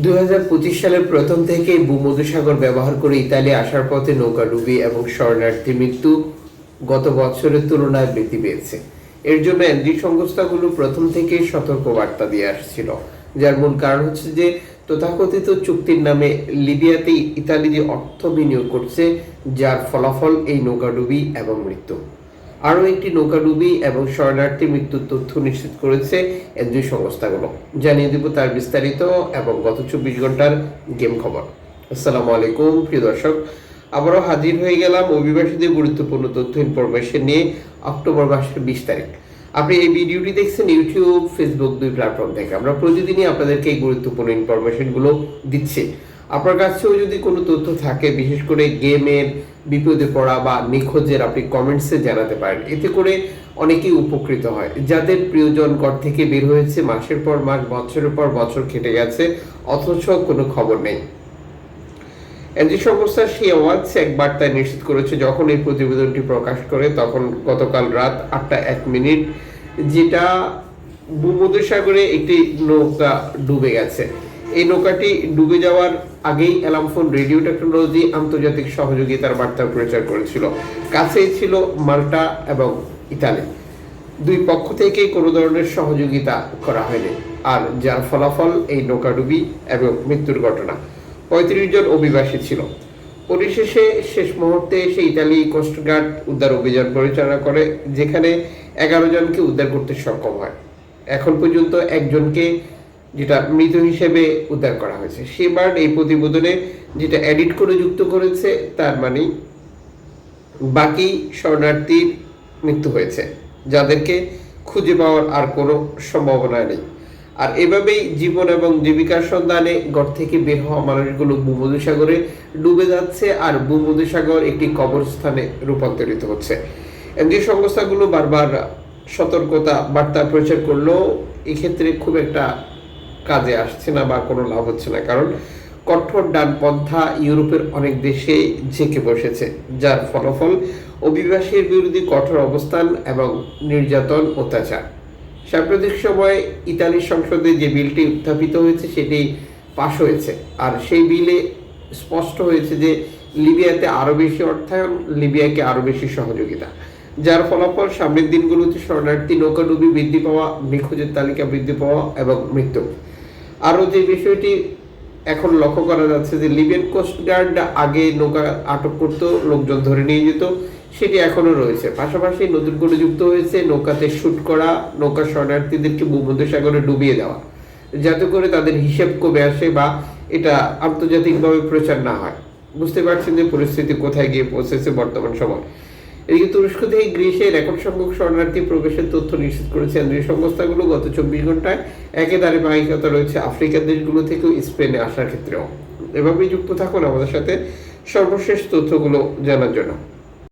দুই হাজার পঁচিশ সালের প্রথম থেকেই ভূমধ্যসাগর ব্যবহার করে ইতালি আসার পথে নৌকাডুবি এবং শরণার্থী মৃত্যু গত বছরের তুলনায় বৃদ্ধি পেয়েছে। এর জন্য এনজি সংস্থাগুলো প্রথম থেকেই সতর্ক বার্তা দিয়ে আসছিল, যার মূল কারণ হচ্ছে যে তথাকথিত চুক্তির নামে লিবিয়াতে ইতালি যে অর্থ বিনিয়োগ করছে, যার ফলাফল এই নৌকাডুবি এবং মৃত্যু। আরও একটি নৌকাডুবি এবং শরণার্থী মৃত্যুর তথ্য নিশ্চিত করেছে এনজিও সংস্থাগুলো। জানিয়ে দিব তার বিস্তারিত এবং গত চব্বিশ ঘণ্টার গেম খবর। আসসালামু আলাইকুম, প্রিয় দর্শক। আবারও হাজির হয়ে গেলাম অভিবাসীদের গুরুত্বপূর্ণ তথ্য ইনফরমেশন নিয়ে অক্টোবর মাসের বিশ তারিখ। আপনি এই ভিডিওটি দেখছেন ইউটিউব, ফেসবুক, দুই প্ল্যাটফর্ম থেকে। আমরা প্রতিদিনই আপনাদেরকে এই গুরুত্বপূর্ণ ইনফরমেশনগুলো দিচ্ছি। আপনার কাছেও যদি কোনো তথ্য থাকে, বিশেষ করে গেমের বিপদে পড়া বা নিখোঁজের আপনি কমেন্টসে জানাতে পারেন। এতে করে অনেকেই উপকৃত হয়। যাদের প্রিয়জন ঘর থেকে বের হয়েছে, মাসের পর মাস, বছরের পর বছর কেটে গেছে, অথচ কোনো খবর নেই। এনজি সংস্থা সেই আওয়াজ এক বার্তায় নিশ্চিত করেছে, যখন এই প্রতিবেদনটি প্রকাশ করে, তখন গতকাল রাত আটটা এক মিনিট, যেটা ভূমধ্যসাগরে একটি নৌকা ডুবে গেছে। এই নৌকাটি ডুবে যাওয়ার আগেই অ্যালামফোন রেডিও টেকনোলজি, আন্তর্জাতিক সহযোগিতার বার্তা প্রচার করেছিল। কাছেই ছিল মাল্টা এবং ইতালি। দুই পক্ষ থেকেই কোনো ধরনের সহযোগিতা করা হয়নি। আর যার ফলাফল এই নৌকাডুবি এবং মৃত্যুর ঘটনা। পঁয়ত্রিশ জন অভিবাসী ছিল। পরিশেষে শেষ মুহূর্তে এসে ইতালি কোস্টগার্ড উদ্ধার অভিযান পরিচালনা করে, যেখানে এগারো জনকে উদ্ধার করতে সক্ষম হয়। এখন পর্যন্ত একজনকে যেটা মৃত হিসেবে উদ্ধার করা হয়েছে। সে সেবার এই প্রতিবেদনে যেটা এডিট করে যুক্ত করেছে, তার মানে বাকি শরণার্থীর মৃত্যু হয়েছে, যাদেরকে খুঁজে পাওয়ার আর কোনো সম্ভাবনা নেই। আর এভাবেই জীবন এবং জীবিকার সন্ধানে ঘর থেকে বের হওয়া মানুষগুলো ভূমধ্যসাগরে ডুবে যাচ্ছে আর ভূমধ্যসাগর একটি কবরস্থানে রূপান্তরিত হচ্ছে। এনজিও সংস্থাগুলো বারবার সতর্কতা বার্তা প্রচার করলেও এক্ষেত্রে খুব একটা কাজে আসছে না বা কোনো লাভ হচ্ছে না। কারণ কঠোর ডানপন্থা ইউরোপের অনেক দেশে ঝেঁকে বসেছে, যার ফলাফল অভিবাসীর বিরোধী কঠোর অবস্থান এবং নির্যাতন, অত্যাচার। সাম্প্রতিক সময়ে ইতালির সংসদে যে বিলটি উত্থাপিত হয়েছে, সেটি পাশ হয়েছে। আর সেই বিলে স্পষ্ট হয়েছে যে লিবিয়াতে আরও বেশি অর্থায়ন, লিবিয়াকে আরও বেশি সহযোগিতা। যার ফলাফল সামনের দিনগুলোতে শরণার্থী নৌকাডুবি বৃদ্ধি পাওয়া, নিখোঁজের তালিকা বৃদ্ধি পাওয়া এবং মৃত্যু। আরও যে বিষয়টি এখন লক্ষ্য করা যাচ্ছে যে লিবিয়ান কোস্টগার্ড আগে নৌকা আটক করতো, লোকজন ধরে নিয়ে যেত, সেটি এখনও রয়েছে। পাশাপাশি নতুন করে যুক্ত হয়েছে নৌকাতে শ্যুট করা, নৌকা শরণার্থীদেরকে ভূমধ্যসাগরে ডুবিয়ে দেওয়া, যাতে করে তাদের হিসেব কমে আসে বা এটা আন্তর্জাতিকভাবে প্রচার না হয়। বুঝতে পারছেন যে পরিস্থিতি কোথায় গিয়ে পৌঁছেছে বর্তমান সময়। এদিকে তুরস্ক থেকে গ্রিসে রেকর্ড সংখ্যক শরণার্থী প্রবেশের তথ্য নিশ্চিত করেছে কেন্দ্রীয় সংস্থাগুলো গত চব্বিশ ঘন্টায় একেবারে বাহিকতা রয়েছে আফ্রিকার দেশগুলো থেকেও স্পেনে আসার ক্ষেত্রেও। এভাবেই যুক্ত থাকুন আমাদের সাথে। সর্বশেষ তথ্যগুলো জানার জন্য।